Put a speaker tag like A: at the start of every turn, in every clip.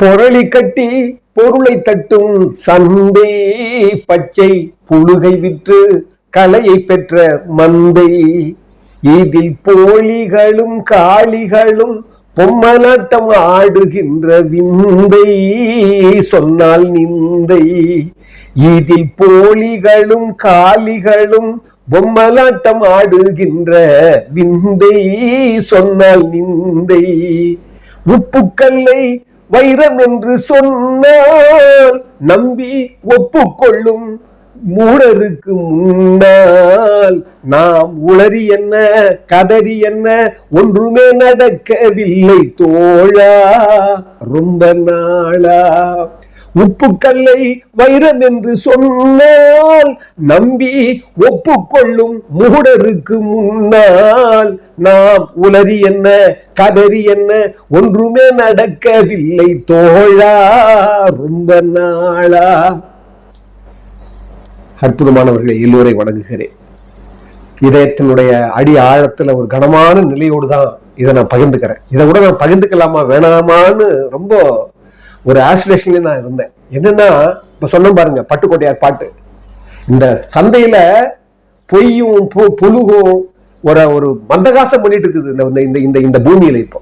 A: பொருளி கட்டி பொருளை தட்டும் சந்தை பச்சை புழுகை விற்று கலையை பெற்ற மந்தை. இதில் போலிகளும் காளிகளும் பொம்மலாட்டம் ஆடுகின்ற விந்தை சொன்னால் நிந்தை. இதில் போலிகளும் காளிகளும் பொம்மலாட்டம் ஆடுகின்ற விந்தை சொன்னால் நிந்தை. உப்புக்கல்லை வைரம் என்று சொன்னால் நம்பி ஒப்புக்கொள்ளும் மூடருக்கு முன்னால் நாம் உளறி என்ன கதறி என்ன ஒன்றுமே நடக்கவில்லை தோழா. ரொம்ப நாளா உப்புக்கல்லை வைரம் என்று சொன்னால் நம்பி ஒப்புக்கொள்ளும் முகுடருக்கு முன்னால் நாம் உளறி என்ன கதறி என்ன ஒன்றுமே நடக்கவில்லை தோழா ரொம்ப நாளா. அற்புதமானவர்களை எல்லோரை வணங்குகிறேன். இதயத்தினுடைய அடி ஆழத்துல ஒரு கனமான நிலையோடு தான் இதை நான் பகிர்ந்துக்கிறேன். இதை கூட நான் பகிர்ந்துக்கலாமா வேணாமான்னு ரொம்ப ஒரு ஆசிலேஷன்ல நான் இருந்தேன். என்னன்னா இப்ப சொன்ன பாருங்க பட்டுக்கோட்டையார் பாட்டு. இந்த சந்தையில பொய்யும் பு- புழுகும் ஒரு ஒரு மந்தகாசம் பண்ணிட்டு இருக்குது இந்த இந்த- இந்த இந்த இந்த பூமியில இப்போ.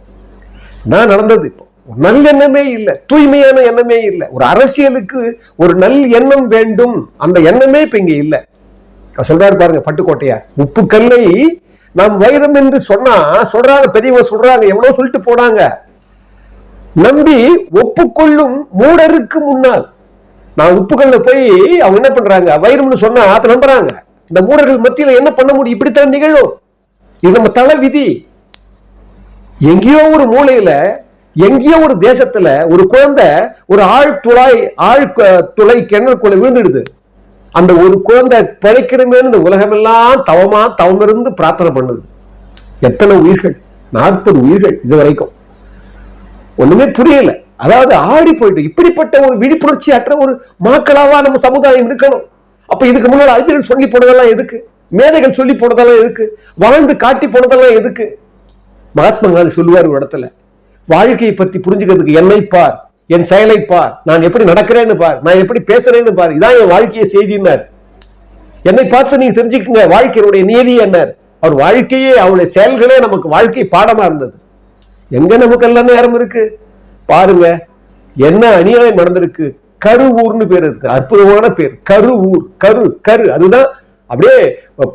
A: நான் நடந்தது இப்போ. ஒரு நல்ல எண்ணமே இல்லை. தூய்மையான எண்ணமே இல்லை. ஒரு அரசியலுக்கு ஒரு நல் எண்ணம் வேண்டும். அந்த எண்ணமே இப்ப இங்க இல்லை. சொல்றாரு பாருங்க பட்டுக்கோட்டையார். உப்பு கல்லை நாம் வைரம் என்று சொன்னா சொல்றாங்க பெரியவங்க சொல்றாங்க எவ்வளவு சொல்லிட்டு போனாங்க. நம்பி ஒப்புக்கொள்ளும் மூடருக்கு முன்னால். நான் உப்புக்கல்ல போய் அவங்க என்ன பண்றாங்க? வைரம்னு சொன்னா அதை நம்புறாங்க. இந்த மூடர்கள் மத்தியில என்ன பண்ண முடியும்? இப்படித்தான் நிகழும். இது நம்ம தலை விதி எங்கேயோ ஒரு மூலையில எங்கேயோ ஒரு தேசத்துல ஒரு குழந்தை ஒரு ஆழ் துளாய் ஆழ் துளை கிணறுக்குள்ள விழுந்துடுது. அந்த ஒரு குழந்தை பிழைக்கணுமேனு இந்த உலகமெல்லாம் தவமா தவமிருந்து பிரார்த்தனை பண்ணுது. எத்தனை உயிர்கள்? நாற்பது உயிர்கள் இது வரைக்கும் ஒண்ணுமே புரியல. அதாவது ஆடி போயிட்டு இப்படிப்பட்ட ஒரு விழிப்புணர்ச்சி அற்ற ஒரு மக்களாவா நம்ம சமுதாயம் இருக்கணும். அப்ப இதுக்கு முன்னாடி அறிஞர்கள் சொல்லி போனதெல்லாம் எதுக்கு? மேதைகள் சொல்லி போனதெல்லாம் எதுக்கு? வாழ்ந்து காட்டி போனதெல்லாம் எதுக்கு? மகாத்மா காந்தி சொல்லுவார் ஒரு இடத்துல வாழ்க்கையை பத்தி புரிஞ்சுக்கிறதுக்கு என்னை பார் என் செயலை பார் நான் எப்படி நடக்கிறேன்னு பார் நான் எப்படி பேசுறேன்னு பார் இதான் என் வாழ்க்கையை செய்தினார் என்னை பார்த்து நீங்க தெரிஞ்சுக்கங்க வாழ்க்கையினுடைய நீதி என்னார் அவர் வாழ்க்கையே அவருடைய செயல்களே நமக்கு வாழ்க்கை பாடமா இருந்தது. எங்க நமக்கு எல்லாம் நேரம் இருக்கு? பாருங்க என்ன அநியாயம் நடந்திருக்கு? கருவூர்னு பேர் இருக்கு அற்புதமான பேர். கருவூர் கரு கரு. அதுதான் அப்படியே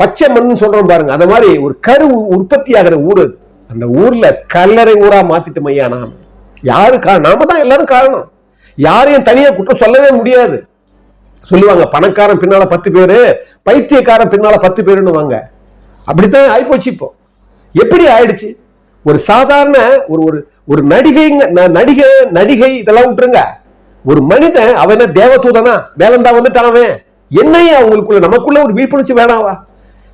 A: பச்சை மண் சொல்றோம் பாருங்க. அந்த மாதிரி ஒரு கரு உற்பத்தி ஆகிற ஊர் அது. அந்த ஊர்ல கல்லறை ஊரா மாத்திட்டோம் ஐயா நாம். யாரு கா நாம தான் எல்லாரும் காரணம். யாரையும் தனியா குற்றம் சொல்லவே முடியாது. சொல்லுவாங்க பணக்காரன் பின்னால பத்து பேரு பைத்தியக்காரன் பின்னால பத்து பேருன்னு வாங்க அப்படித்தான் ஆயிப்போச்சு இப்போ. எப்படி ஆயிடுச்சு? ஒரு சாதாரண ஒரு ஒரு ஒரு நடிகைங்க ந- நடிகை நடிகை இதெல்லாம் விட்டுருங்க. ஒரு மனிதன் அவன் என்ன தேவதூதனா? வேலந்தா வந்துட்டான் அவன். என்னையா அவங்களுக்குள்ள நமக்குள்ள ஒரு விழிப்புணர்ச்சி வேணாவா?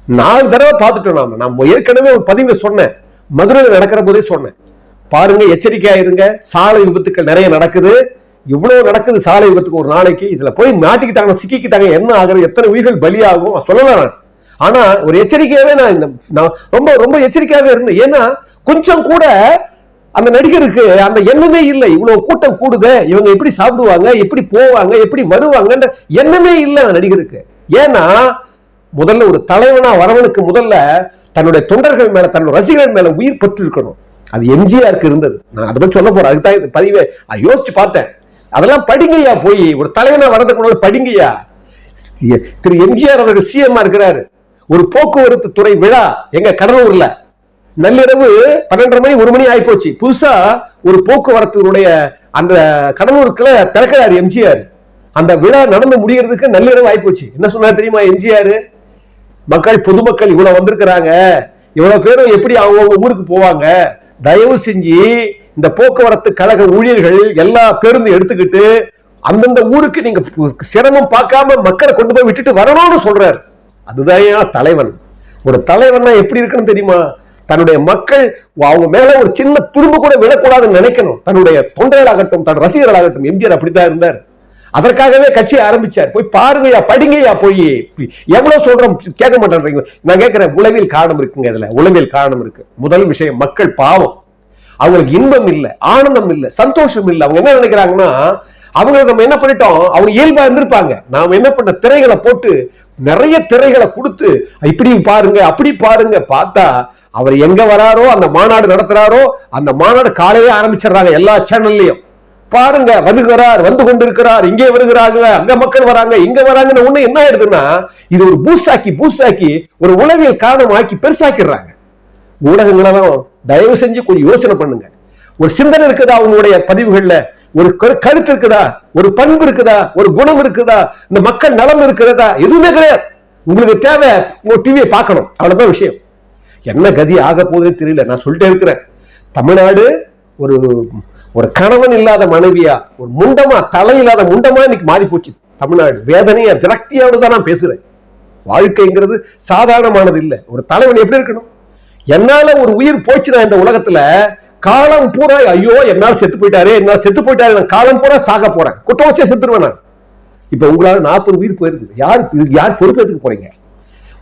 A: நாலு தடவை பார்த்துட்டோம் நாம. நான் ஏற்கனவே ஒரு பதிவுல சொன்னேன். மதுரையில் நடக்கிற போதே சொன்னேன். பாருங்க எச்சரிக்கையா இருங்க சாலை விபத்துக்கள் நிறைய நடக்குது. இவ்வளவு நடக்குது சாலை விபத்துக்கு ஒரு நாளைக்கு. இதுல போய் மாட்டிக்கிட்டாங்க சிக்கிக்கிட்டாங்க. என்ன ஆகுறது எத்தனை உயிர்கள் பலியாகும்? சொல்லலாம். நான். ஆனா ஒரு எச்சரிக்கையாவே நான் நான் ரொம்ப ரொம்ப எச்சரிக்கையாவே இருந்தேன். ஏன்னா கொஞ்சம் கூட அந்த நடிகருக்கு அந்த எண்ணமே இல்லை. இவ்வளவு கூட்டம் கூடுதே இவங்க எப்படி சாப்பிடுவாங்க எப்படி போவாங்க எப்படி வருவாங்கன்ற எண்ணமே இல்லை அந்த நடிகருக்கு. ஏன்னா முதல்ல ஒரு தலைவனா வரவனுக்கு முதல்ல தன்னுடைய தொண்டர்கள் மேல தன்னுடைய ரசிகர்கள் மேல உயிர் பற்று இருக்கணும் அது எம்ஜிஆருக்கு இருந்தது. நான் அதை பத்தி சொல்ல போறேன். அதுக்கு தான் இந்த யோசிச்சு பார்த்தேன். அதெல்லாம் படிங்கய்யா போய். ஒரு தலைவனா வரதுக்கு முன்னாடி படிங்கய்யா. திரு எம்ஜிஆர் அவர்கள் சிஎம்மா இருக்கிறாரு. ஒரு போக்குவரத்து துறை விழா எங்க கடலூர்ல. நள்ளிரவு பன்னெண்டரை மணி ஒரு மணி ஆயிப்போச்சு. புதுசா ஒரு போக்குவரத்தினுடைய அந்த கடலூருக்குள்ள திறக்கிறார் எம்ஜிஆர். அந்த விழா நடந்து முடியறதுக்கு நள்ளிரவு ஆயிப்போச்சு. என்ன சொன்னார் தெரியுமா எம்ஜிஆர்? மக்கள் பொதுமக்கள் இவ்வளவு வந்திருக்கிறாங்க. இவ்வளவு பேரும் எப்படி அவங்கவுங்க ஊருக்கு போவாங்க? தயவு செஞ்சு இந்த போக்குவரத்து கழக ஊழியர்கள் எல்லா பேருந்து எடுத்துக்கிட்டு அந்தந்த ஊருக்கு நீங்க சிரமம் பார்க்காம மக்களை கொண்டு போய் விட்டுட்டு வரணும்னு சொல்றாரு. அதுதான் ஏன் தலைவன். ஒரு தலைவன்னா எப்படி இருக்குன்னு தெரியுமா? தன்னுடைய மக்கள் அவங்க மேல ஒரு சின்ன துரும்பு கூட விழக்கூடாதுன்னு நினைக்கணும். தன்னுடைய தொண்டைகளாகட்டும் தன் ரசிகர்களாகட்டும் எம்ஜிஆர் அப்படித்தான் இருந்தார். அதற்காகவே கட்சி ஆரம்பிச்சார். போய் பாருங்கய்யா படிங்கய்யா போய். எவ்வளவு சொல்றோம் கேட்க மாட்டேன்றீங்க. நான் கேட்கிறேன் உளவியல் காரணம் இருக்குங்க இதுல. உளவியல் காரணம் இருக்கு. முதல் விஷயம் மக்கள் பாவம். அவங்களுக்கு இன்பம் இல்ல ஆனந்தம் இல்லை சந்தோஷம் இல்லை. அவங்க என்ன நினைக்கிறாங்கன்னா அவங்களுக்கு நம்ம என்ன பண்ணிட்டோம்? அவங்க இயல்பா இருந்திருப்பாங்க. நாம என்ன பண்ண? திரைகளை போட்டு நிறைய திரைகளை கொடுத்து இப்படி பாருங்க அப்படி பாருங்க பார்த்தா அவர் எங்க வராரோ அந்த மாநாடு நடத்துறாரோ அந்த மாநாடு காலையே ஆரம்பிச்சிடுறாங்க எல்லா சேனல்லையும் பாருங்க வருகிறார் வந்து கொண்டிருக்கிறார் இங்கே வருகிறாங்க அங்க மக்கள் வராங்க இங்க வராங்கன்னு ஒண்ணு என்ன ஆயிடுதுன்னா இது ஒரு பூஸ்ட் ஆக்கி பூஸ்ட் ஆக்கி ஒரு உளவியல் காரணமாக்கி பெருசாக்கிடுறாங்க. ஊடகங்களெல்லாம் தயவு செஞ்சு கொஞ்சம் யோசனை பண்ணுங்க. ஒரு சிந்தனை இருக்குதா உங்களுடைய பதிவுகள்ல? ஒரு கரு- கருத்து இருக்குதா? ஒரு பண்பு இருக்குதா? ஒரு குணம் இருக்குதா? இந்த மக்கள் நலம் இருக்கிறதா? எதுவுமே கிடையாது. உங்களுக்கு தேவை ஒரு டிவியை பார்க்கணும். அவ்வளவுதான் விஷயம். என்ன கதி ஆக போகுதுன்னு தெரியல. நான் சொல்லிட்டே இருக்கிறேன். தமிழ்நாடு ஒரு ஒரு கணவன் இல்லாத மனைவியா ஒரு முண்டமா தலை இல்லாத முண்டமா இன்னைக்கு மாறி போச்சு. தமிழ்நாடு வேதனையா விரக்தியோடு தான் நான் பேசுறேன். வாழ்க்கைங்கிறது சாதாரணமானது இல்லை. ஒரு தலைவன் எப்படி இருக்கணும்? என்னால ஒரு உயிர் போச்சுனா இந்த உலகத்துல காலம் பூரா ஐயோ என்னால் செத்து போயிட்டாரே என்னால் செத்து போயிட்டாரு நான் காலம் பூரா சாக போறேன். குற்றம் வச்சே செத்துருவேன் நான். இப்போ உங்களால் நாற்பது உயிர் போயிருக்குது. யார் யார் பொறுப்பேற்றுக்க போறீங்க?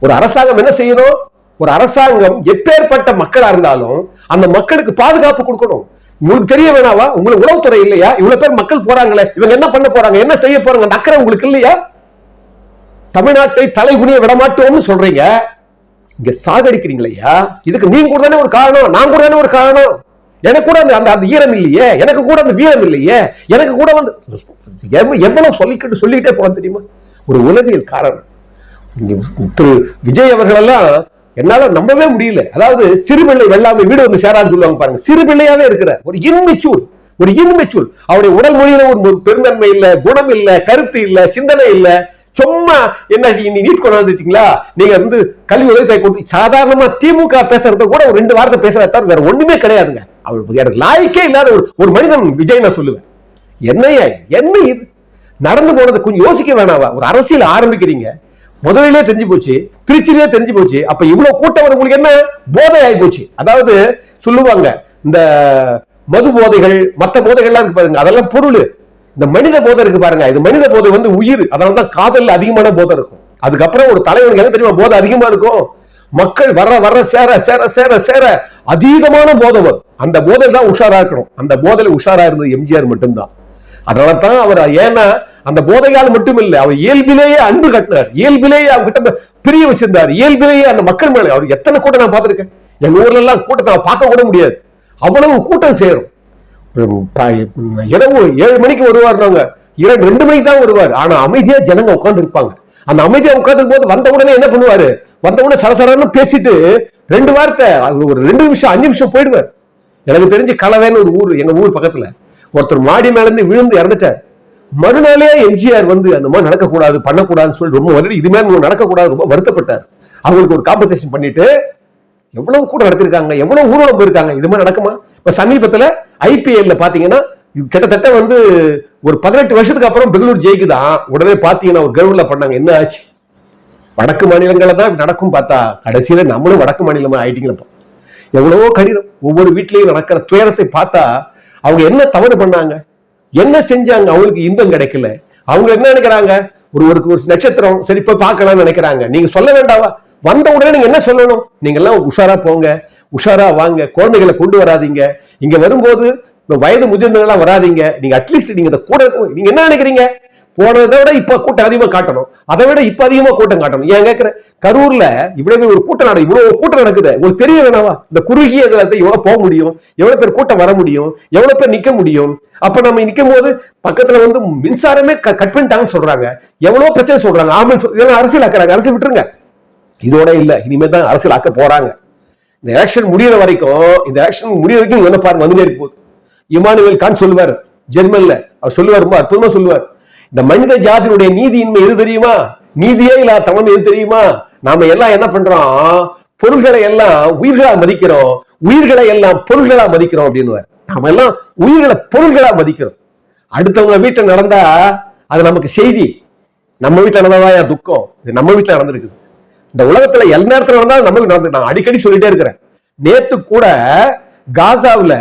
A: ஒரு அரசாங்கம் என்ன செய்யணும்? ஒரு அரசாங்கம் எப்பேற்பட்ட மக்களா இருந்தாலும் அந்த மக்களுக்கு பாதுகாப்பு கொடுக்கணும். உங்களுக்கு தெரிய வேணாவா? உங்களுக்கு உளவுத்துறை இல்லையா? இவ்வளவு பேர் மக்கள் போறாங்களே. இவங்க என்ன பண்ண போறாங்க? என்ன செய்ய போறாங்க? நக்கரை உங்களுக்கு இல்லையா? தமிழ்நாட்டை தலைகுனிய விடமாட்டோம்னு சொல்றீங்க. இங்க சாகடிக்கிறீங்களையா இதுக்கு நீங்க கூட தானே ஒரு காரணம். நான் கூட தானே ஒரு காரணம். எனக்கு கூட அந்த அந்த- அந்த ஈரம் இல்லையே. எனக்கு கூட அந்த வீரம் இல்லையே. எனக்கு கூட வந்து எவ்வளவு சொல்லிக்கிட்டு சொல்லிக்கிட்டே போன தெரியுமா? ஒரு உளவியல் காரணம். திரு விஜய் அவர்களெல்லாம் என்னால நம்பவே முடியல. அதாவது சிறுபிள்ளை வெள்ளாமை வீடு வந்து சேரான்னு சொல்லுவாங்க பாருங்க. சிறுபிள்ளையாவே இருக்கிற ஒரு இன்மெச்சூர் ஒரு இன்மெச்சூர் அவருடைய உடல் மொழியில ஒரு பெருந்தன்மை இல்லை குணம் இல்லை கருத்து இல்லை சிந்தனை இல்லை. சும்மா என்ன நீட் கொண்டு வந்துட்டீங்களா? நீங்க வந்து கல்வி உதவி கொடுத்து சாதாரணமா திமுக பேசுறத கூட ஒரு ரெண்டு வார்த்தை பேசுறத தவிர வேற ஒண்ணுமே கிடையாதுங்க. அவர் எனக்கு லாய்க்கே இல்லாத ஒரு ஒரு மனிதன் விஜய் நான் சொல்லுவேன். என்னையா என்ன இது? நடந்து போனது கொஞ்சம் யோசிக்க வேணாவா? ஒரு அரசியல் ஆரம்பிக்கிறீங்க. முதலிலே தெரிஞ்சு போச்சு திருச்சியிலே தெரிஞ்சு போச்சு. அப்ப இவ்வளவு கூட்டம் உங்களுக்கு என்ன? போதை ஆகி போச்சு. அதாவது சொல்லுவாங்க இந்த மது போதைகள் மற்ற போதைகள்லாம் இருக்கு பாருங்க அதெல்லாம் பொருள். இந்த மனித போதை இருக்கு பாருங்க. இது மனித போதை வந்து உயிர். அதனால தான் காதல்ல அதிகமான போதை இருக்கும். அதுக்கப்புறம் ஒரு தலைவனுக்கு என்ன தெரியுமா? போதை அதிகமா இருக்கும். மக்கள் வர வர சேர சேர சேர சேர அதீதமான போதை வரும். அந்த போதை தான் உஷாரா இருக்கணும். அந்த போதையில உஷாரா இருந்தது எம்ஜிஆர் மட்டும்தான். அதனால தான் அவர் ஏன்னா அந்த போதையால் மட்டும் இல்ல அவர் இயல்பிலேயே அன்பு கட்டினார். இயல்பிலேயே அவங்க கிட்ட பிரிய வச்சிருந்தார். இயல்பிலேயே அந்த மக்கள் மேல. அவர் எத்தனை கூட்டம் நான் பார்த்திருக்கேன்? எங்க ஊர்ல எல்லாம் கூட்டத்தை பார்க்க கூட முடியாது. அவ்வளவு கூட்டம் சேரும். இரவு ஏழு மணிக்கு வருவார் நாங்க இரண்டு ரெண்டு மணிக்கு தான் வருவார். ஆனா அமைதியா ஜனங்க உட்கார்ந்து இருப்பாங்க அந்த அமைதியா உட்கார்ந்து போது வந்த உடனே என்ன பண்ணுவாரு? வந்த உடனே சரசரன்னு பேசிட்டு ரெண்டு வார்த்தை அது ஒரு ரெண்டு நிமிஷம் அஞ்சு நிமிஷம் போயிடுவார். எனக்கு தெரிஞ்சு கலவைன்னு ஒரு ஊர் எங்க ஊர் பக்கத்துல ஒருத்தர் மாடி மேல இருந்து விழுந்து இறந்துட்டார். மறுநாளே எம்ஜிஆர் வந்து அந்த மாதிரி நடக்கக்கூடாது பண்ணக்கூடாதுன்னு சொல்லி ரொம்ப வருடி இது மாதிரி நடக்கக்கூடாது ரொம்ப வருத்தப்பட்டார். அவங்களுக்கு ஒரு காம்பன்சேஷன் பண்ணிட்டு எவ்வளவு கூட நடத்திருக்காங்க? எவ்வளவு ஊர்வலம் போயிருக்காங்க? இது மாதிரி நடக்குமா? இப்ப சமீபத்துல ஐபிஎல்ல பாத்தீங்கன்னா கிட்டத்தட்ட வந்து ஒரு பதினெட்டு வருஷத்துக்கு அப்புறம் பெங்களூர் ஜெயிக்குதான் உடனே பாத்தீங்கன்னா ஒரு கிரவுண்ட்ல பண்ணாங்க. என்ன ஆச்சு? வடக்கு மாநிலங்கள்ல தான் நடக்கும் பார்த்தா கடைசியில நம்மளும் வடக்கு மாநிலமா ஆயிட்டீங்களப்பா எவ்வளவோ கடினம். ஒவ்வொரு வீட்லயும் நடக்கிற துயரத்தை பார்த்தா அவங்க என்ன தவறு பண்ணாங்க? என்ன செஞ்சாங்க? அவங்களுக்கு இன்பம் கிடைக்கல. அவங்க என்ன நினைக்கிறாங்க? ஒரு ஒரு நட்சத்திரம். சரி இப்போ பார்க்கலாம்னு நினைக்கிறாங்க. நீங்க சொல்ல வேண்டாவா? வந்த உடனே நீங்க என்ன சொல்லணும்? நீங்க எல்லாம் உஷாரா போங்க. உஷாரா வாங்க. குழந்தைகளை கொண்டு வராதீங்க. இங்க வரும்போது வயது முதிர்ந்தவங்களாம் வராதீங்க. நீங்க அட்லீஸ்ட் நீங்க இந்த கூட நீங்க என்ன நினைக்கிறீங்க? போனதை விட இப்ப கூட்டம் அதிகமா காட்டணும். அதை விட இப்ப அதிகமா கூட்டம் காட்டணும். ஏன் கேட்கிறேன் கரூர்ல இவ்வளவு ஒரு கூட்டம் நடக்கும் இவ்வளவு கூட்டம் நடக்குது. உங்களுக்கு தெரிய வேணாவா? இந்த குறுகிய காலத்தை எவ்வளவு போக முடியும்? எவ்வளவு பேர் கூட்டம் வர முடியும்? எவ்வளவு பேர் நிக்க முடியும்? அப்ப நம்ம நிக்கும் போது பக்கத்துல வந்து மின்சாரமே கட் பண்ணிட்டாங்கன்னு சொல்றாங்க. எவ்வளவு பிரச்சனை சொல்றாங்க. ஆம்புலன்ஸ் இதெல்லாம் அரசியல் ஆக்குறாங்க அரசியல் விட்டுருங்க. இதோட இல்ல. இனிமேல் தான் அரசியல் ஆக்க போறாங்க. இந்த எலெக்ஷன் முடியிற வரைக்கும் இந்த எலெக்ஷன் முடியிற வரைக்கும் என்ன பாருங்க வந்துட்டே இருக்கு இமானுவேல் கான் சொல்லுவார் ஜெர்மன்ல. அவர் சொல்லுவார் ரொம்ப அற்புதமா சொல்லுவார். இந்த மனித ஜாதியினுடைய நீதியின்மை எது தெரியுமா? நீதியே இல்லாத தவம் எது தெரியுமா? நாம எல்லாம் என்ன பண்றோம்? பொருள்களை எல்லாம் உயிர்களா மதிக்கிறோம். உயிர்களை எல்லாம் பொருள்களா மதிக்கிறோம் அப்படின்னு நாம எல்லாம் உயிர்களை பொருள்களா மதிக்கிறோம். அடுத்தவங்க வீட்டுல நடந்தா அது நமக்கு செய்தி. நம்ம வீட்டுல நடந்ததா என் துக்கம்? இது நம்ம வீட்டுல நடந்திருக்குது. இந்த உலகத்துல எல்லா நேரத்துல நடந்தாலும் நமக்கு நடந்து நான் அடிக்கடி சொல்லிட்டே இருக்கிறேன். நேத்து கூட காசாவுல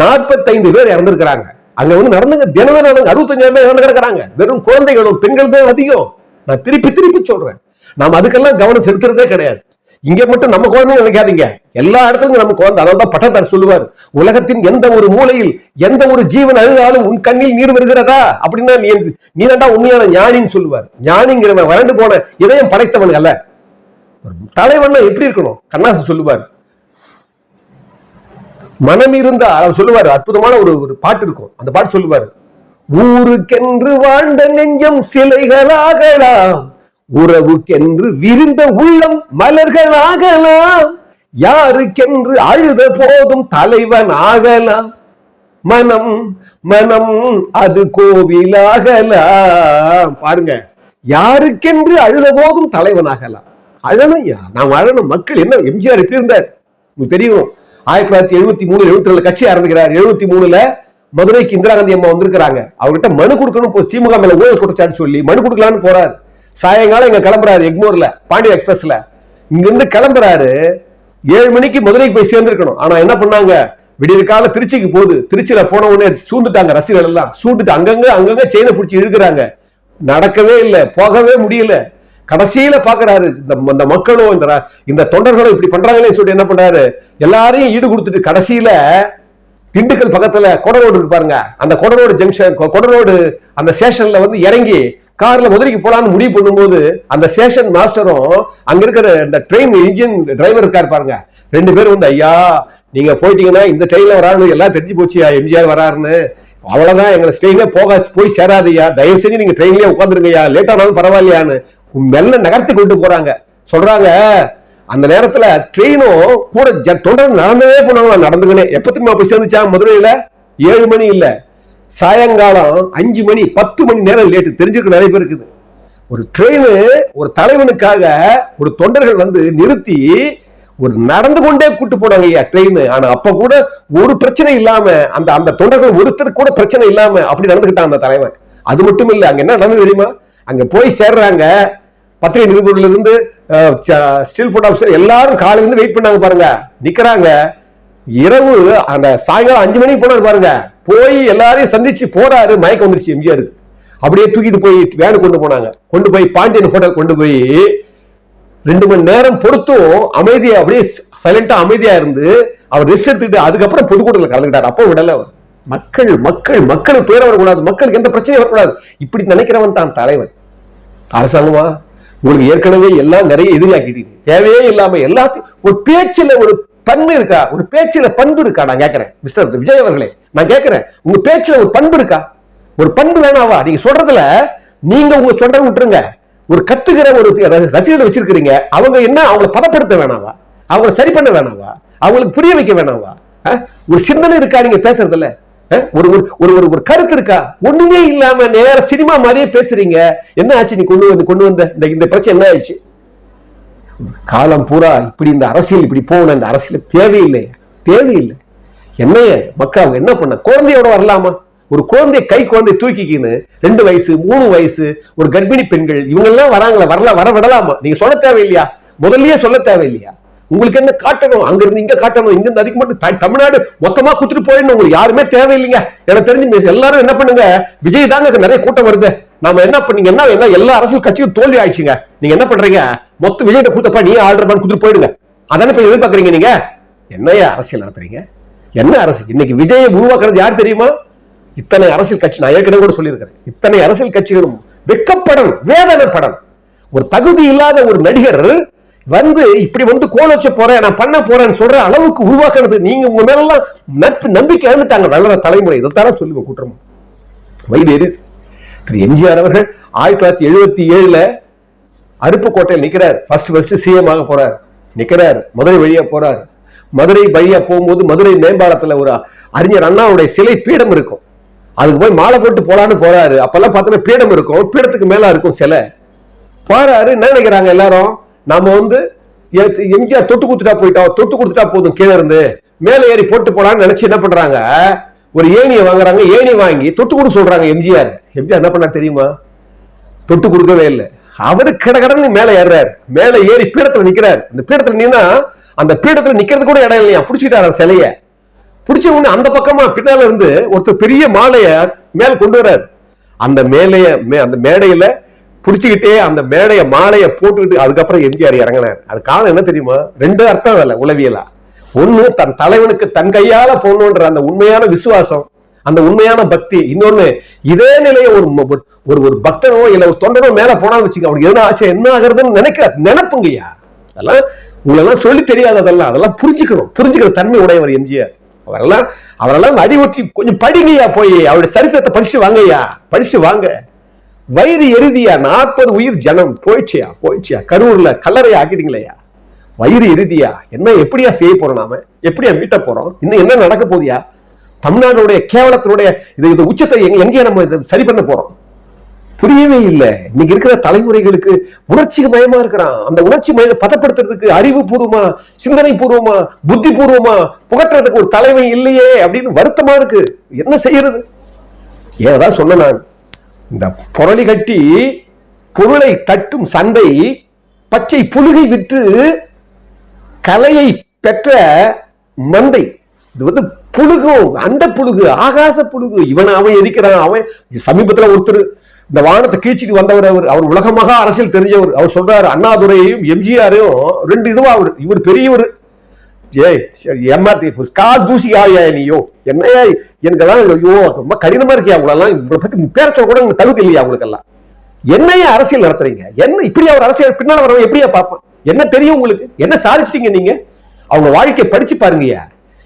A: நாற்பத்தைந்து பேர் இறந்துருக்கிறாங்க. அங்க வந்து நடந்துங்க தினம் நடந்து அறுபத்தஞ்சாயிரம் பேர் இறந்து கிடக்குறாங்க. வெறும் குழந்தைகளும் பெண்கள் தான் அதிகம். நான் திருப்பி திருப்பி சொல்றேன். நாம் அதுக்கெல்லாம் கவனம் செலுத்துறதே கிடையாது. இங்க மட்டும் நம்ம குழந்தைங்க நினைக்காதீங்க. எல்லா இடத்துலயும் நம்ம குழந்தை அதான் பட்டத்தார் சொல்லுவார். உலகத்தின் எந்த ஒரு மூலையில் எந்த ஒரு ஜீவன் அழுதாலும் உன் கண்ணில் நீர் வருகிறதா? அப்படின்னா நீ நீ தாண்டா உண்மையான ஞானின்னு சொல்லுவார். ஞானிங்கிறவன் வறண்டு போன இதயம் படைத்தவன் அல்ல. தலைவன் எப்படி இருக்கணும்? கண்ணாசு சொல்லுவார். மனம் இருந்தா அவர் சொல்லுவார் அற்புதமான ஒரு ஒரு பாட்டு இருக்கும். அந்த பாட்டு சொல்லுவார். ஊருக்கென்று வாழ்ந்த நெஞ்சம் சிலைகளாகலாம். உறவுக்கென்று விரிந்த உள்ளம் மலர்களாகலாம். யாருக்கென்று அழுத போதும் தலைவன் ஆகலாம். மனம் மனம் அது கோவிலாகலாம். பாருங்க யாருக்கென்று அழுத போதும் தலைவனாகலாம் அழணும் ஐயா நாம் அழணும் மக்கள் என்ன? எம்ஜிஆர் எப்படி இருந்தார். உங்களுக்கு தெரியும். ஆயிரத்தி தொள்ளாயிரத்தி எழுபத்தி மூணு எழுபத்தி ரெண்டு கட்சி ஆரம்பிக்கிறார். எழுபத்தி மூணுல மதுரைக்கு இந்திரா காந்தி அம்மா வந்திருக்கிறாங்க. அவர்கிட்ட மனு கொடுக்கணும். போ திமுக மேல ஊழல் குற்றச்சாட்டு சொல்லி மனு கொடுக்கலான்னு போறாரு. சாயங்காலம் இங்க கிளம்புறாரு எக்மோர்ல பாண்டிய எக்ஸ்பிரஸ்ல. இங்க இருந்து கிளம்புறாரு. ஏழு மணிக்கு மதுரைக்கு போய் சேர்ந்திருக்கணும். ஆனா என்ன பண்ணாங்க? விடியற் கால திருச்சிக்கு போகுது. திருச்சியில போன உடனே சூழ்ந்துட்டாங்க ரசிகர்கள் எல்லாம். சூண்டுட்டு அங்கங்க அங்கங்க செயினை பிடிச்சி இழுக்கிறாங்க. நடக்கவே இல்லை போகவே முடியல. கடைசியில பாக்குறாரு இந்த இந்த மக்களும் இந்த இந்த தொண்டர்களும் இப்படி பண்றாங்களே சொல்லிட்டு என்ன பண்றாரு? எல்லாரையும் ஈடு கொடுத்துட்டு கடைசியில திண்டுக்கல் பக்கத்துல கொடரோடு இருக்கு பாருங்க. அந்த கொடரோடு ஜங்ஷன் கொடரோடு அந்த ஸ்டேஷன்ல வந்து இறங்கி கார்ல மதுரைக்கு போலான்னு முடிவு பண்ணும்போது அந்த ஸ்டேஷன் மாஸ்டரும் அங்க இருக்கிற இந்த ட்ரெயின் இன்ஜின் டிரைவர் இருக்காரு பாருங்க. ரெண்டு பேரும் வந்து ஐயா நீங்க போயிட்டீங்கன்னா இந்த ட்ரெயின்ல வரான்னு எல்லாம் தெரிஞ்சு போச்சு எம்ஜிஆர் வராருன்னு. அவ்வளவுதான் எங்களை ட்ரெயினே போக போய் சேராதையா தயவு செஞ்சு நீங்க ட்ரெயின்லயே உட்காந்துருங்கய்யா லேட் ஆனாலும் பரவாயில்லையான்னு. மெல்ல நகர்த்தி கொண்டு போறாங்க. சொல்றாங்க அந்த நேரத்துல ட்ரெயினும் கூட தொண்டர் தொடர்ந்து நடந்தவே போனாங்களா நடந்துக்கினே. எப்ப திரும்ப போய் சேர்ந்துச்சா? மதுரையில? ஏழு மணி இல்ல. சாயங்காலம் அஞ்சு மணி பத்து மணி நேரம் லேட்டு தெரிஞ்சிருக்க நிறைய பேர் இருக்குது. ஒரு ட்ரெயின் ஒரு தலைவனுக்காக ஒரு தொண்டர்கள் வந்து நிறுத்தி ஒரு நடந்து கொண்டே கூட்டு போனாங்க ஐயா ட்ரெயின் ஆனா அப்ப கூட ஒரு பிரச்சனை இல்லாம அந்த அந்த தொண்டர்கள் ஒருத்தர் கூட பிரச்சனை இல்லாம அப்படி நடந்துகிட்டான் அந்த தலைவன். அது மட்டும் இல்லை அங்க என்ன நடந்து தெரியுமா? அங்க போய் சேர்றாங்க. பத்திரிகை நிருபர்ல இருந்து ஸ்டில் போட்டோ எல்லாரும் காலையிலேருந்து வெயிட் பண்ணாங்க பாருங்க. நிக்கிறாங்க. இரவு அந்த சாயங்காலம் அஞ்சு மணிக்கு போனாரு பாருங்க. போய் எல்லாரையும் சந்திச்சு போறாரு. மயக்கம் வந்துருச்சு எம்ஜிஆருக்கு. அப்படியே தூக்கிட்டு போய் வேனு கொண்டு போனாங்க. கொண்டு போய் பாண்டியன் ஹோட்டல் கொண்டு போய் ரெண்டு மணி நேரம் பொறுத்தும் அமைதியா அப்படியே சைலண்டா அமைதியா இருந்து அவர் ரெஸ்ட் எடுத்துட்டு அதுக்கப்புறம் பொதுக்கூட்டத்தில் கலந்துக்கிட்டார். அப்போ விடல அவர். மக்கள் மக்கள் மக்களுக்கு பேர் வரக்கூடாது. மக்களுக்கு எந்த பிரச்சனையும் வரக்கூடாது. இப்படி நினைக்கிறவன் தான் தலைவன். அரசாங்கமா? உங்களுக்கு ஏற்கனவே எல்லாம் நிறைய எதிரியாக்கிட்டீங்க. தேவையே இல்லாம எல்லாத்தையும் ஒரு பேச்சில் ஒரு தன்மை இருக்கா? ஒரு பேச்சில பண்பு இருக்கா? நான் கேட்கிறேன். மிஸ்டர் விஜய் அவர்களே நான் கேட்கிறேன். உங்க பேச்சில் ஒரு பண்பு இருக்கா? ஒரு பண்பு வேணாவா? நீங்க சொல்றதுல நீங்க உங்க சொல்றத விட்டுருங்க. ஒரு கத்துக்கிற ஒரு ர- ரசிகர்களை வச்சிருக்கிறீங்க. அவங்க என்ன அவங்களை பதப்படுத்த வேணாவா? அவங்களை சரி பண்ண வேணாவா? அவங்களுக்கு புரிய வைக்க வேணாவா? ஒரு சிந்தனை இருக்கா? நீங்க பேசுறதுல? ஒரு ஒரு ஒரு ஒரு ஒரு கருத்து இருக்கா? ஒண்ணுமே இல்லாம நேர சினிமா மாதிரியே பேசுறீங்க. என்ன ஆச்சு நீ கொண்டு வந்து கொண்டு வந்த? இந்த இந்த பிரச்சனை என்ன ஆயிடுச்சு? காலம் பூரா இப்படி இந்த அரசியல் இப்படி போகணும். இந்த அரசியல் தேவையில்லை. தேவையில்லை. என்னைய மக்கள் அவங்க என்ன பண்ண? குழந்தையோட வரலாமா? ஒரு குழந்தை கை குழந்தை தூக்கிக்கின்னு ரெண்டு வயசு மூணு வயசு ஒரு கர்ப்பிணி பெண்கள் இவங்க எல்லாம் வராங்களா வரல வர விடலாமா? நீங்க சொல்ல தேவையில்லையா? முதல்லயே சொல்ல தேவையில்லையா? உங்களுக்கு என்ன காட்டணும்? அங்க இருந்து இங்க காட்டணும். இங்க இருந்து அதுக்கு மட்டும் தமிழ்நாடு மொத்தமா குத்துட்டு போயிடணும். உங்களுக்கு யாருமே தேவையில்லைங்க. எனக்கு தெரிஞ்சு மிஸ் எல்லாரும் என்ன பண்ணுங்க? விஜய் தாங்க நிறைய கூட்டம் வருது. நாம என்ன பண்ணீங்க என்ன என்ன எல்லா அரசியல் கட்சியும் தோல்வி ஆயிடுச்சுங்க. நீங்க என்ன பண்றீங்க? மொத்த விஜய்கிட்ட கூத்தப்பா நீ ஆர்டர் கொடுத்து போயிடுங்க. அதானே இப்ப எதிர்பார்க்கறீங்க நீங்க? என்னையா அரசியல் நடத்துறீங்க? என்ன அரசியல்? இன்னைக்கு விஜயை உருவாக்குறது யார் தெரியுமா? இத்தனை அரசியல் கட்சி நான் ஏற்கனவே கூட சொல்லியிருக்கிறேன். இத்தனை அரசியல் கட்சிகளும் வெக்கப்படணும் வேதனைப்படணும். ஒரு தகுதி இல்லாத ஒரு நடிகர் வந்து இப்படி வந்து கோல் வச்ச போறேன் நான் பண்ண போறேன்னு சொல்ற அளவுக்கு உருவாக்குறது நீங்க உங்க மேலாம் நட்பு நம்பிக்கை இழந்துட்டாங்க வளர தலைமுறை. இதைத்தானே சொல்லுங்க குற்றம் வைவேறு திரு எம்ஜிஆர் அவர்கள் ஆயிரத்தி தொள்ளாயிரத்தி எழுபத்தி ஏழுல அருப்புக்கோட்டையில் நிக்கிறார். ஃபர்ஸ்ட் ஃபர்ஸ்ட் சிஎம் ஆக போறார். நிக்கிறார். மதுரை வழியா போறார். மதுரை வழியா போகும்போது மதுரை மேம்பாலத்துல ஒரு அறிஞர் அண்ணாவுடைய சிலை பீடம் இருக்கும். அதுக்கு போய் மாலை போட்டு போலான்னு போறாரு. அப்பெல்லாம் பார்த்தோன்னா பீடம் இருக்கும். பீடத்துக்கு மேல இருக்கும் சிலை. போறாரு. என்ன நினைக்கிறாங்க எல்லாரும்? நம்ம வந்து எம்ஜிஆர் தொட்டு கொடுத்துட்டா போயிட்டோம் தொட்டு கொடுத்துட்டா போதும் கீழே இருந்து. மேலே ஏறி போட்டு போலான்னு நினைச்சு என்ன பண்றாங்க? ஒரு ஏணியை வாங்குறாங்க ஏணி வாங்கி தொட்டு கொடுக்க சொல்றாங்க எம்ஜிஆர். எம்ஜிஆர் என்ன பண்ணா தெரியுமா? தொட்டு கொடுக்கவே இல்லை. அவரு கடகடன்னு மேல ஏறுறாரு. மேல ஏறி பீடத்துல நிக்கிறாரு. அந்த பீடத்துல நின்னா அந்த பீடத்துல நிக்கிறது கூட இடம் இல்லையா? பிடிச்சிட்டாரு சிலைய. பிடிச்ச உடனே அந்த பக்கமா பின்னால இருந்து ஒருத்தர் பெரிய மாலைய மேல கொண்டு வர்றாரு. அந்த மேலைய மே- அந்த மேடையில புடிச்சுக்கிட்டே அந்த மேடைய மாலையை போட்டுக்கிட்டு அதுக்கப்புறம் எம்ஜிஆர் இறங்கினார். அது காரணம் என்ன தெரியுமா? ரெண்டு அர்த்தம் இல்லை உளவியலா. ஒண்ணு தன் தலைவனுக்கு தன் கையால போகணுன்ற அந்த உண்மையான விசுவாசம் அந்த உண்மையான பக்தி. இன்னொன்னு இதே நிலையை ஒரு ஒரு ஒரு பக்தனோ இல்லை ஒரு தொண்டனோ மேல போனான்னு வச்சுக்க அவனுக்கு எதுனா ஆச்சு என்ன ஆகுறதுன்னு நினைக்கிற நினைப்புங்கய்யா அதெல்லாம் உங்களெல்லாம் சொல்லி தெரியாது அதெல்லாம் அதெல்லாம் புரிஞ்சுக்கணும். புரிஞ்சுக்கிற தன்மை உடையவர் எம்ஜிஆர். அவரெல்லாம் அவரெல்லாம் அடிவற்றி கொஞ்சம் படிங்கய்யா போய். அவருடைய சரித்திரத்தை படிச்சு வாங்கய்யா படிச்சு வாங்க. வயிறு எருதியா? நாற்பது உயிர் ஜனம். போயிடுச்சியா? போயிடுச்சியா? கரூர்ல கல்லறையா ஆக்கிட்டீங்களேயா? வயிறு எருதியா? என்ன எப்படியா செய்ய போறோம் நாம? எப்படியா மீட்ட போறோம்? இன்னும் என்ன நடக்க போதியா தமிழ்நாடுடைய கேவலத்தினுடைய இது இந்த உச்சத்தை எங்கே நம்ம சரி பண்ண போறோம்? புரியவே இல்லை. இன்னைக்கு இருக்கிற தலைமுறைகளுக்கு உணர்ச்சி மயமா இருக்கிறான். அந்த உணர்ச்சி மய பதப்படுத்துறதுக்கு அறிவு பூர்வமா சிந்தனை பூர்வமா புத்தி பூர்வமா புகட்டுறதுக்கு ஒரு தலைமை இல்லையே அப்படின்னு வருத்தமா இருக்கு. என்ன செய்யறது? ஏதாவது சொன்ன நான். இந்த புரளி கட்டி பொருளை தட்டும் சந்தை பச்சை புழுகை விற்று கலையை பெற்ற மந்தை. இது வந்து புழுகும் அந்த புழுகு ஆகாச புழுகு. இவன் அவன் எதிக்கிறான் அவன் சமீபத்தில் ஒருத்தர் இந்த வானத்தை கீழ்ச்சிட்டு வந்தவர் அவர். அவர் உலகமாக அரசியல் தெரிஞ்சவர். அவர் சொல்றாரு அண்ணாதுரையும் எம்ஜிஆரையும் ரெண்டு இதுவா அவர் இவர் பெரியவர். ஏய் ஏமாத்தி கால் தூசி ஆயா நீயோ என்னையா எனக்கெல்லாம் ஐயோ ரொம்ப கடினமா இருக்கியா அவங்களெல்லாம் இவங்களை பத்தி பேரச்ச கூட உங்களுக்கு தகுதி இல்லையா அவங்களுக்கெல்லாம் என்னையா அரசியல் நடத்துறீங்க? என்ன இப்படி அவர் அரசியல் பின்னால வரவங்க எப்படியா பார்ப்பான்? என்ன தெரியும் உங்களுக்கு? என்ன சாதிச்சிட்டீங்க நீங்க? அவங்க வாழ்க்கையை படிச்சு பாருங்கயா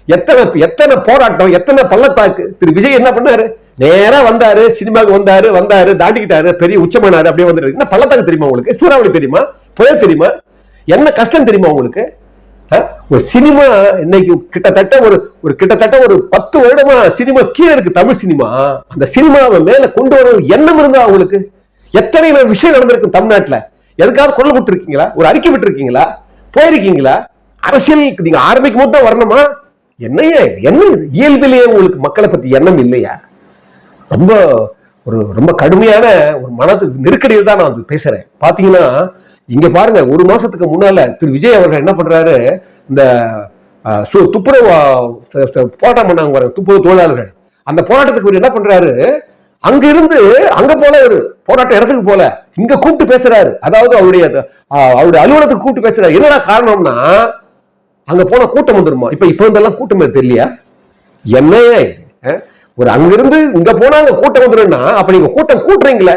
A: எத்தனை எத்தனை போராட்டம் எத்தனை பள்ளத்தாக்கு. திரு விஜய் என்ன பண்ணாரு? நேரா வந்தாரு சினிமாவுக்கு வந்தாரு வந்தாரு தாண்டிக்கிட்டாரு. பெரிய உச்சமானாரு அப்படியே வந்துருக்கு என்ன பள்ளத்தாக்கு தெரியுமா உங்களுக்கு? சூறாவளி தெரியுமா? புயல் தெரியுமா? என்ன கஷ்டம் தெரியுமா உங்களுக்கு? ஒரு சினிமா இன்னைக்கு கிட்டத்தட்ட ஒரு ஒரு கிட்டத்தட்ட ஒரு பத்து வருடமா சினிமா கீழே இருக்கு தமிழ் சினிமா. அந்த சினிமாவை மேல கொண்டு வர எண்ணம் இருந்தா அவங்களுக்கு? எத்தனை விஷயம் நடந்திருக்கு தமிழ்நாட்டுல? எதுக்காவது கொள்ள விட்டுருக்கீங்களா ஒரு அறிக்கை விட்டுருக்கீங்களா? போயிருக்கீங்களா? அரசியல் நீங்க ஆரம்பிக்கும் போது தான் வரணுமா? என்னையா என்ன இயல்பிலேயே உங்களுக்கு மக்களை பத்தி எண்ணம் இல்லையா? ரொம்ப ஒரு ரொம்ப கடுமையான ஒரு மனது நெருக்கடியில் தான் நான் வந்து பேசுறேன். பாத்தீங்கன்னா இங்க பாருங்க ஒரு மாசத்துக்கு முன்னால திரு விஜய் அவர்கள் என்ன பண்றாரு இந்த சு- துப்புரவு போராட்டம் பண்ணாங்க பாருங்க துப்புரவு தொழிலாளர்கள். அந்த போராட்டத்துக்கு இவர் என்ன பண்றாரு அங்க இருந்து அங்க போல ஒரு போராட்ட இடத்துக்கு போல இங்க கூப்பிட்டு பேசுறாரு. அதாவது அவருடைய அவருடைய அலுவலகத்துக்கு கூப்பிட்டு பேசுறாரு. என்னடா காரணம்னா அங்க போன கூட்டம் வந்துருமா? இப்ப இப்ப இருந்தெல்லாம் கூட்டம் தெரியலையா என்னையா இது ஒரு அங்கிருந்து இங்க போனா அங்க கூட்டம் வந்துருன்னா அப்ப நீங்க கூட்டம் கூட்டுறீங்களே.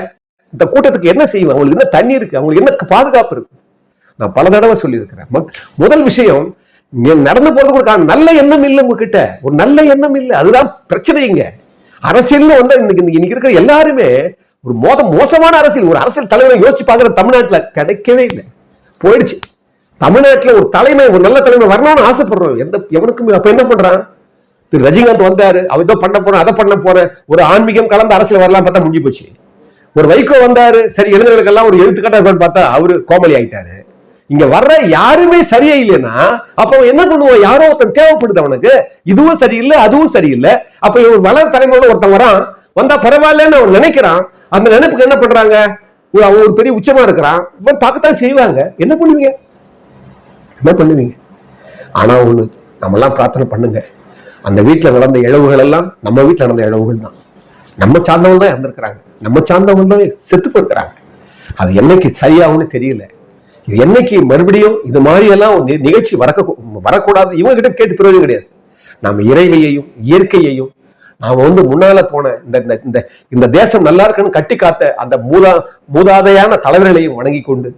A: இந்த கூட்டத்துக்கு என்ன செய்வாங்க அவங்களுக்கு என்ன தண்ணி இருக்கு? அவங்களுக்கு என்ன பாதுகாப்பு இருக்கு? நான் பல தடவை சொல்லியிருக்கிறேன். முதல் விஷயம் நடந்து போறதுக்கு ஒரு நல்ல எண்ணம் இல்லை உங்ககிட்ட. ஒரு நல்ல எண்ணம் இல்லை. அதுதான் பிரச்சனைங்க அரசியல்னு வந்து இன்னைக்கு இன்னைக்கு இருக்கிற எல்லாருமே ஒரு மோத மோசமான அரசியல். ஒரு அரசியல் தலைவரை யோசிச்சு பார்க்குற தமிழ்நாட்டில் கிடைக்கவே இல்லை. போயிடுச்சு. தமிழ்நாட்டில் ஒரு தலைமை ஒரு நல்ல தலைமை வரணும்னு ஆசைப்படுறோம். எந்த எவனுக்கும் அப்போ என்ன பண்றான்? திரு ரஜினிகாந்த் வந்தாரு. அவர் இதோ பண்ண போறேன் அதை பண்ண போறேன். ஒரு ஆன்மீகம் கலந்த அரசியல் வரலாம் பார்த்தா முடிஞ்சு போச்சு. ஒரு வைகோ வந்தாரு சரி எழுதுகளுக்கெல்லாம் ஒரு எழுத்துக்கட்டா இருப்பான்னு பார்த்தா அவரு கோமலி ஆயிட்டாரு. இங்க வர்ற யாருமே சரியே இல்லைன்னா அப்ப அவன் என்ன பண்ணுவான்? யாரோ ஒருத்தன் தேவைப்படுது அவனுக்கு. இதுவும் சரியில்லை அதுவும் சரியில்லை. அப்ப இவன் வளர் தலைமுறையில ஒருத்தன் வரான். வந்தா பரவாயில்லன்னு அவன் நினைக்கிறான். அந்த நினைப்புக்கு என்ன பண்றாங்க? ஒரு- அவன் ஒரு பெரிய உச்சமா இருக்கிறான். இவன் தாக்கத்தான் செய்வாங்க. என்ன பண்ணுவீங்க? என்ன பண்ணுவீங்க? ஆனா ஒண்ணு நம்மெல்லாம் பிரார்த்தனை பண்ணுங்க. அந்த வீட்டுல நடந்த இழவுகள் எல்லாம் நம்ம வீட்டுல நடந்த இழவுகள் தான். நம்ம சார்ந்தவங்க தான் இறந்துருக்கிறாங்க. நம்ம சார்ந்தவங்களும் செத்து போயிருக்கிறாங்க அது என்னைக்கு சரியாகும்னு தெரியல. இது என்னைக்கு மறுபடியும் இது மாதிரி எல்லாம் ஒரு நிகழ்ச்சி வரக்க வரக்கூடாது. இவங்க கிட்ட கேட்டு பிரயோஜனம் கிடையாது. நம்ம இறைவையையும் இயற்கையையும் நாம வந்து முன்னால போன இந்த இந்த- இந்த இந்த தேசம் நல்லா இருக்குன்னு கட்டி காத்த அந்த மூதா மூதாதையான தலைவர்களையும் வணங்கி கொண்டு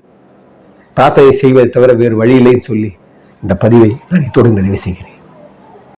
A: பிரார்த்தனை செய்வதை தவிர வேறு வழி இல்லைன்னு சொல்லி இந்த பதிவை நான் இத்தோடு நிறைவு செய்கிறேன்.